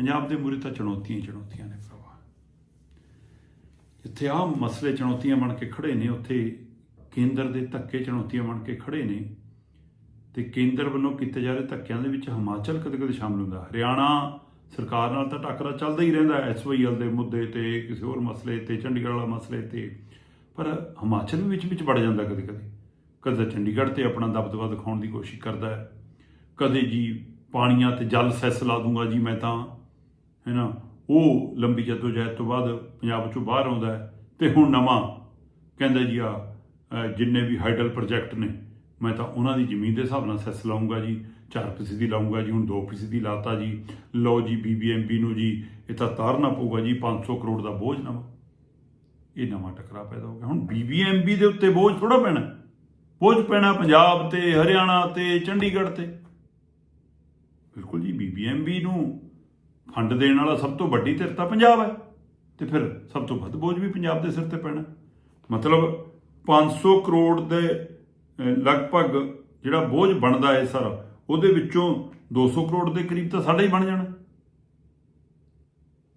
ਪੰਜਾਬ ਦੇ ਮੂਰੇ ਤਾਂ ਚੁਣੌਤੀਆਂ ਹੀ ਚੁਣੌਤੀਆਂ ਨੇ ਭਰਾਵਾ। ਜਿੱਥੇ ਆਹ ਮਸਲੇ ਚੁਣੌਤੀਆਂ ਬਣ ਕੇ ਖੜੇ ਨੇ, ਉੱਥੇ ਕੇਂਦਰ ਦੇ ਧੱਕੇ ਚੁਣੌਤੀਆਂ ਬਣ ਕੇ ਖੜੇ ਨੇ ਤੇ ਕੇਂਦਰ ਵੱਲੋਂ ਕੀਤੇ ਜਾ ਰਹੇ ਧੱਕਿਆਂ ਦੇ ਵਿੱਚ ਹਿਮਾਚਲ ਕਦੇ-ਕਦੇ ਸ਼ਾਮਲ ਹੁੰਦਾ। ਹਰਿਆਣਾ ਸਰਕਾਰ ਨਾਲ ਤਾਂ ਟੱਕਰਾ ਚੱਲਦਾ ਹੀ ਰਹਿੰਦਾ ਐਸਵਾਈਐਲ ਦੇ ਮੁੱਦੇ ਤੇ, ਕਿਸੇ ਹੋਰ ਮਸਲੇ ਤੇ, ਚੰਡੀਗੜ੍ਹ ਵਾਲਾ ਮਸਲੇ ਤੇ। ਪਰ ਹਿਮਾਚਲ ਵਿੱਚ ਵਿੱਚ ਵੜ ਜਾਂਦਾ ਕਦੇ-ਕਦੇ। ਕਦੇ ਚੰਡੀਗੜ੍ਹ ਤੇ ਆਪਣਾ ਦਬਦਬਾ ਦਿਖਾਉਣ ਦੀ ਕੋਸ਼ਿਸ਼ ਕਰਦਾ ਹੈ। ਕਦੇ ਜੀ ਪਾਣੀਆਂ ਤੇ ਜਲ ਸੈਸ ਲਾ ਦੂੰਗਾ ਜੀ ਮੈਂ ਤਾਂ। ਹੈ ਨਾ? ਉਹ ਲੰਬੀ ਜਦੋਜਹਿਦ ਤੋਂ ਬਾਅਦ ਪੰਜਾਬ ਚੋਂ ਬਾਹਰ ਆਉਂਦਾ ਹੈ ਤੇ ਹੁਣ ਨਵਾਂ ਕਹਿੰਦਾ ਜੀ ਆ ਜਿੰਨੇ ਵੀ ਹਾਈਡਲ ਪ੍ਰੋਜੈਕਟ ਨੇ, ਮੈਂ ਤਾਂ ਉਹਨਾਂ ਦੀ ਜ਼ਮੀਨ ਦੇ ਹਿਸਾਬ ਨਾਲ ਸੈਸ ਲਾਉਂਗਾ ਜੀ 4% ਦੀ ਲਾਉਂਗਾ ਜੀ, ਹੁਣ 2% ਦੀ ਲਾਤਾ ਜੀ। ਲਓ ਜੀ ਬੀਬੀਐਮਬੀ ਨੂੰ ਜੀ, ਇਹ ਤਾਂ ਤਾਰਨਾ ਪਊਗਾ ਜੀ 500 ਕਰੋੜ ਦਾ ਬੋਝ ਨਵਾਂ। ਇਹ ਨਵਾਂ ਟਕਰਾ ਪੈਦਾ ਹੋ ਗਿਆ। ਹੁਣ ਬੀਬੀਐਮਬੀ ਦੇ ਉੱਤੇ ਬੋਝ ਥੋੜਾ ਪੈਣਾ। ਬੋਝ ਪੈਣਾ ਪੰਜਾਬ ਤੇ, ਹਰਿਆਣਾ ਤੇ, ਚੰਡੀਗੜ੍ਹ ਤੇ। ਬਿਲਕੁਲ ਜੀ ਬੀਬੀਐਮਬੀ ਨੂੰ ਫੰਡ ਦੇਣ ਵਾਲਾ ਸਭ ਤੋਂ ਵੱਡੀ ਧਿਰ ਤਾਂ ਪੰਜਾਬ ਹੈ। ਤੇ ਫਿਰ ਸਭ ਤੋਂ ਵੱਧ ਬੋਝ ਵੀ ਪੰਜਾਬ ਦੇ ਸਿਰ ਤੇ ਪੈਣਾ। ਮਤਲਬ 500 ਕਰੋੜ ਦੇ ਲਗਭਗ ਜਿਹੜਾ ਬੋਝ ਬਣਦਾ ਹੈ ਸਾਰਾ, ਉਹਦੇ ਵਿੱਚੋਂ 200 ਕਰੋੜ ਦੇ ਕਰੀਬ ਤਾਂ ਸਾਡਾ ਹੀ ਬਣ ਜਾਣਾ।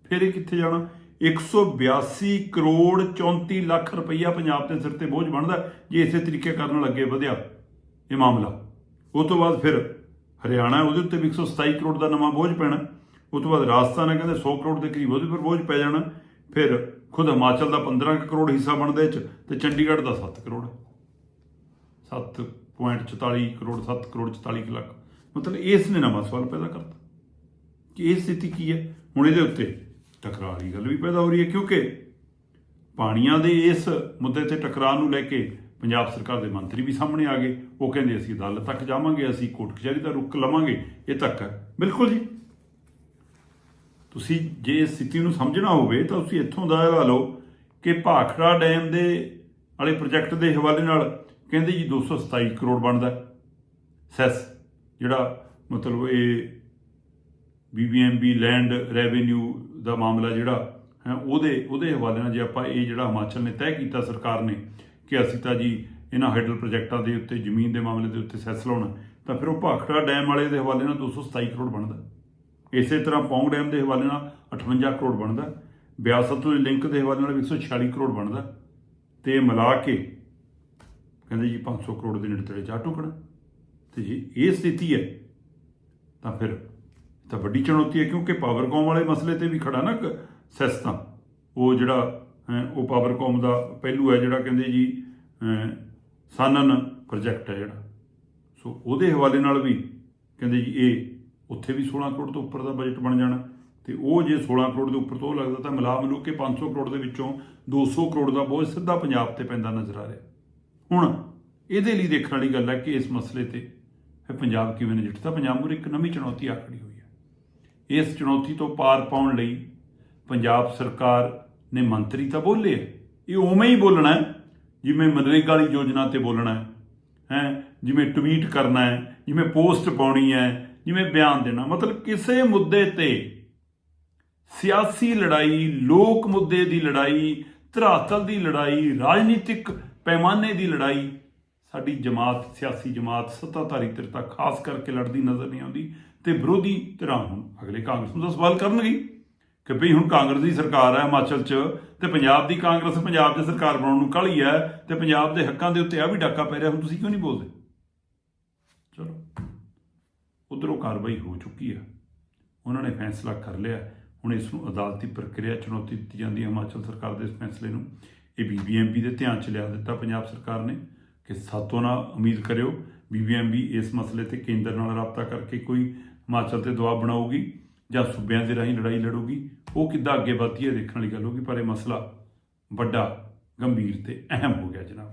ਫਿਰ ਇਹ ਕਿੱਥੇ ਜਾਣਾ? 182 ਕਰੋੜ 34 ਲੱਖ ਰੁਪਈਆ ਪੰਜਾਬ ਦੇ ਸਿਰ ਤੇ ਬੋਝ ਬਣਦਾ ਜੇ ਇਸੇ ਤਰੀਕੇ ਕਰਨ ਲੱਗੇ ਵਧਿਆ ਇਹ ਮਾਮਲਾ। ਉਹ ਤੋਂ ਬਾਅਦ ਫਿਰ ਹਰਿਆਣਾ ਉਹਦੇ ਉੱਤੇ ਵੀ 127 ਕਰੋੜ ਦਾ ਨਵਾਂ ਬੋਝ ਪੈਣਾ। ਉਹ ਤੋਂ ਬਾਅਦ ਰਾਜਸਥਾਨ ਹੈ ਕਹਿੰਦੇ 100 ਕਰੋੜ ਦੇ ਕਰੀਬ, ਉਹਦੇ ਪਰ ਬੋਝ ਪੈ ਜਾਣਾ। ਫਿਰ ਖੁਦ ਹਿਮਾਚਲ ਦਾ 15 ਕੁ ਕਰੋੜ ਹਿੱਸਾ ਬਣਦਾ ਚ ਤੇ ਚੰਡੀਗੜ੍ਹ ਦਾ 7 ਕਰੋੜ। 7.44 ਕਰੋੜ 7 ਕਰੋੜ 44 ਕੁ ਲੱਖ। ਮਤਲਬ ਇਸ ਨੇ ਨਵਾਂ ਸਵਾਲ ਪੈਦਾ ਕਰਤਾ ਕਿ ਇਹ ਸਥਿਤੀ ਕੀ ਹੈ? ਹੁਣ ਇਹਦੇ ਉੱਤੇ ਟਕਰਾਅ ਦੀ ਗੱਲ ਵੀ ਪੈਦਾ ਹੋ ਰਹੀ ਹੈ ਕਿਉਂਕਿ ਪਾਣੀਆਂ ਦੇ ਇਸ ਮੁੱਦੇ ਤੇ ਟਕਰਾਅ ਨੂੰ ਲੈ ਕੇ ਪੰਜਾਬ ਸਰਕਾਰ ਦੇ ਮੰਤਰੀ ਵੀ ਸਾਹਮਣੇ ਆ ਗਏ। ਉਹ ਕਹਿੰਦੇ ਅਸੀਂ ਅਦਾਲਤ ਤੱਕ ਜਾਵਾਂਗੇ, ਅਸੀਂ ਕੋਰਟ ਕਚਹਿਰੀ ਦਾ ਰੁਖ ਲਵਾਂਗੇ। ਇਹ ਤੱਕ ਹੈ। ਬਿਲਕੁਲ ਜੀ। ਤੁਸੀਂ ਜੇ ਇਸ ਸਥਿਤੀ ਨੂੰ ਸਮਝਣਾ ਹੋਵੇ ਤਾਂ ਤੁਸੀਂ ਇੱਥੋਂ ਦਾ ਹਵਾਲਾ ਲਓ ਕਿ ਭਾਖੜਾ ਡੈਮ ਦੇ ਵਾਲੇ ਪ੍ਰੋਜੈਕਟ ਦੇ ਹਵਾਲੇ ਨਾਲ ਕਹਿੰਦੇ ਜੀ 227 ਕਰੋੜ ਬਣਦਾ ਹੈ। ਸੈਸ, ਜਿਹੜਾ ਮਤਲਬ ਇਹ ਬੀਬੀਐਮਬੀ ਲੈਂਡ ਰੈਵਨਿਊ ਦਾ ਮਾਮਲਾ ਜਿਹੜਾ ਹੈ, ਉਹਦੇ ਉਹਦੇ ਹਵਾਲੇ ਨਾਲ ਜੇ ਆਪਾਂ ਇਹ ਜਿਹੜਾ ਹਿਮਾਚਲ ਨੇ ਤੈਅ ਕੀਤਾ ਸਰਕਾਰ ਨੇ ਕਿ ਅਸੀਂ ਤਾਂ ਜੀ ਇਹਨਾਂ ਹਾਈਡਲ ਪ੍ਰੋਜੈਕਟਾਂ ਦੇ ਉੱਤੇ, ਜ਼ਮੀਨ ਦੇ ਮਾਮਲੇ ਦੇ ਉੱਤੇ ਸੈਸ ਲਾਉਣਾ ਤਾਂ ਫਿਰ ਉਹ ਭਾਖੜਾ ਡੈਮ ਵਾਲੇ ਦੇ ਹਵਾਲੇ ਨਾਲ 227 ਕਰੋੜ ਬਣਦਾ ਇਸੇ ਤਰ੍ਹਾਂ ਪੌਂਗ ਡੈਮ ਦੇ ਹਵਾਲੇ ਨਾਲ 58 ਕਰੋੜ ਬਣਦਾ ਬਿਆਸ ਸਤਲੁਜ ਲਿੰਕ ਦੇ ਹਵਾਲੇ ਨਾਲ 146 ਕਰੋੜ ਬਣਦਾ ਤੇ ਮਿਲਾ ਕੇ ਕਹਿੰਦੇ ਜੀ 500 ਕਰੋੜ ਦੇ ਨੇੜੇ ਤੇੜੇ ਜਾ ਟੁਕਣਾ ਤੇ ਜੇ ਇਹ ਸਥਿਤੀ ਹੈ ਤਾਂ ਫਿਰ ਤਾਂ ਵੱਡੀ ਚੁਣੌਤੀ ਹੈ ਕਿਉਂਕਿ ਪਾਵਰਕੌਮ ਵਾਲੇ ਮਸਲੇ ਤੇ ਵੀ ਖੜਾ ਨਾ ਕ- ਸੈਸ ਤਾਂ ਉਹ ਜਿਹੜਾ ਉਹ ਪਾਵਰਕੌਮ ਦਾ ਪਹਿਲੂ ਹੈ ਜਿਹੜਾ ਕਹਿੰਦੇ ਜੀ ਅਹ, ਸਾਨਨ ਪ੍ਰੋਜੈਕਟ ਹੈ ਜਿਹੜਾ। ਸੋ ਉਹਦੇ ਹਵਾਲੇ ਨਾਲ ਵੀ ਕਹਿੰਦੇ ਜੀ ਇਹ ਉੱਥੇ ਵੀ 16 ਕਰੋੜ ਤੋਂ ਉੱਪਰ ਦਾ ਬਜਟ ਬਣ ਜਾਣਾ। ਤੇ ਉਹ ਜੇ 16 ਕਰੋੜ ਦੇ ਉੱਪਰ ਤੋਂ ਉਹ ਲੱਗਦਾ ਤਾਂ ਮਿਲਾ ਮਿਲੂ ਕੇ 500 ਕਰੋੜ ਦੇ ਵਿੱਚੋਂ 200 ਕਰੋੜ ਦਾ ਬੋਝ ਸਿੱਧਾ ਪੰਜਾਬ ਤੇ ਪੈਂਦਾ ਨਜ਼ਰ ਆ ਰਿਹਾ। ਹੁਣ ਇਹਦੇ ਲਈ ਦੇਖਣ ਵਾਲੀ ਗੱਲ ਹੈ ਕਿ ਇਸ ਮਸਲੇ ਤੇ ਫਿਰ ਪੰਜਾਬ ਕਿਵੇਂ ਨਜਿੱਠਦਾ? ਪੰਜਾਬ ਮੂਹਰੇ ਇੱਕ ਨਵੀਂ ਚੁਣੌਤੀ ਆ ਖੜੀ ਹੋਈ ਹੈ। ਇਸ ਚੁਣੌਤੀ ਤੋਂ ਪਾਰ ਪਾਉਣ ਲਈ ਪੰਜਾਬ ਸਰਕਾਰ ਨੇ ਮੰਤਰੀ ਤਾਂ ਬੋਲੇ ਆ। ਇਹ ਉਵੇਂ ਹੀ ਬੋਲਣਾ ਜਿਵੇਂ ਮਨਰੇਗਾ ਵਾਲੀ ਯੋਜਨਾ ਤੇ ਬੋਲਣਾ ਹੈ ਹੈ, ਜਿਵੇਂ ਟਵੀਟ ਕਰਨਾ ਹੈ, ਜਿਵੇਂ ਪੋਸਟ ਪਾਉਣੀ ਹੈ ਜਿਵੇਂ ਬਿਆਨ ਦੇਣਾ। ਮਤਲਬ ਕਿਸੇ ਮੁੱਦੇ ਤੇ ਸਿਆਸੀ ਲੜਾਈ, ਲੋਕ ਮੁੱਦੇ ਦੀ ਲੜਾਈ, ਧਰਾਤਲ ਦੀ ਲੜਾਈ, ਰਾਜਨੀਤਿਕ ਪੈਮਾਨੇ ਦੀ ਲੜਾਈ, ਸਾਡੀ ਜਮਾਤ, ਸਿਆਸੀ ਜਮਾਤ ਸੱਤਾਧਾਰੀ ਧਿਰ ਤਾਂ ਖਾਸ ਕਰਕੇ ਲੜਦੀ ਨਜ਼ਰ ਨਹੀਂ ਆਉਂਦੀ ਤੇ ਵਿਰੋਧੀ ਧਿਰਾਂ ਹੁਣ ਅਗਲੇ ਕਾਂਗਰਸ ਨੂੰ ਤਾਂ ਸਵਾਲ ਕਰਨਗੇ ਕਿ ਭਈ ਹੁਣ ਕਾਂਗਰਸ ਦੀ ਸਰਕਾਰ ਹੈ ਹਿਮਾਚਲ 'ਚ ਤੇ ਪੰਜਾਬ ਦੀ ਕਾਂਗਰਸ ਪੰਜਾਬ 'ਚ ਸਰਕਾਰ ਬਣਾਉਣ ਨੂੰ ਕਾਹਲੀ ਹੈ ਤੇ ਪੰਜਾਬ ਦੇ ਹੱਕਾਂ ਦੇ ਉੱਤੇ ਆ ਵੀ ਡਾਕਾ ਪੈ ਰਿਹਾ, ਹੁਣ ਤੁਸੀਂ ਕਿਉਂ ਨਹੀਂ ਬੋਲਦੇ? ਚਲੋ। ਉਧਰੋਂ ਕਾਰਵਾਈ ਹੋ ਚੁੱਕੀ ਹੈ। ਉਹਨਾਂ ਨੇ ਫੈਸਲਾ ਕਰ ਲਿਆ। ਹੁਣ ਇਸ ਨੂੰ ਅਦਾਲਤੀ ਪ੍ਰਕਿਰਿਆ ਚੁਣੌਤੀ ਦਿੱਤੀ ਜਾਂਦੀ ਹੈ। ਹਿਮਾਚਲ ਸਰਕਾਰ ਦੇ ਇਸ ਫੈਸਲੇ ਨੂੰ ਇਹ ਬੀਬੀਐਮਬੀ ਦੇ ਧਿਆਨ 'ਚ ਲਿਆ ਦਿੱਤਾ। ਪੰਜਾਬ ਸਰਕਾਰ ਨੇ ਕਿ ਸਾਤੋਂ ਨਾ ਉਮੀਦ ਕਰਿਓ ਬੀਬੀਐਮਬੀ ਇਸ ਮਸਲੇ ਤੇ ਕੇਂਦਰ ਨਾਲ ਰਾਬਤਾ ਕਰਕੇ ਕੋਈ ਹਿਮਾਚਲ ਤੇ ਦਬਾਅ ਬਣਾਊਗੀ ਜਾਂ ਸੂਬਿਆਂ ਦੇ ਰਾਹੀਂ ਲੜਾਈ ਲੜੂਗੀ। ਉਹ ਕਿੱਦਾਂ ਅੱਗੇ ਵਧਦੀ ਹੈ ਦੇਖਣ ਵਾਲੀ ਗੱਲ ਹੋਗੀ ਪਰ ਇਹ ਮਸਲਾ ਵੱਡਾ, ਗੰਭੀਰ ਤੇ ਅਹਿਮ ਹੋ ਗਿਆ ਜਨਾਬ।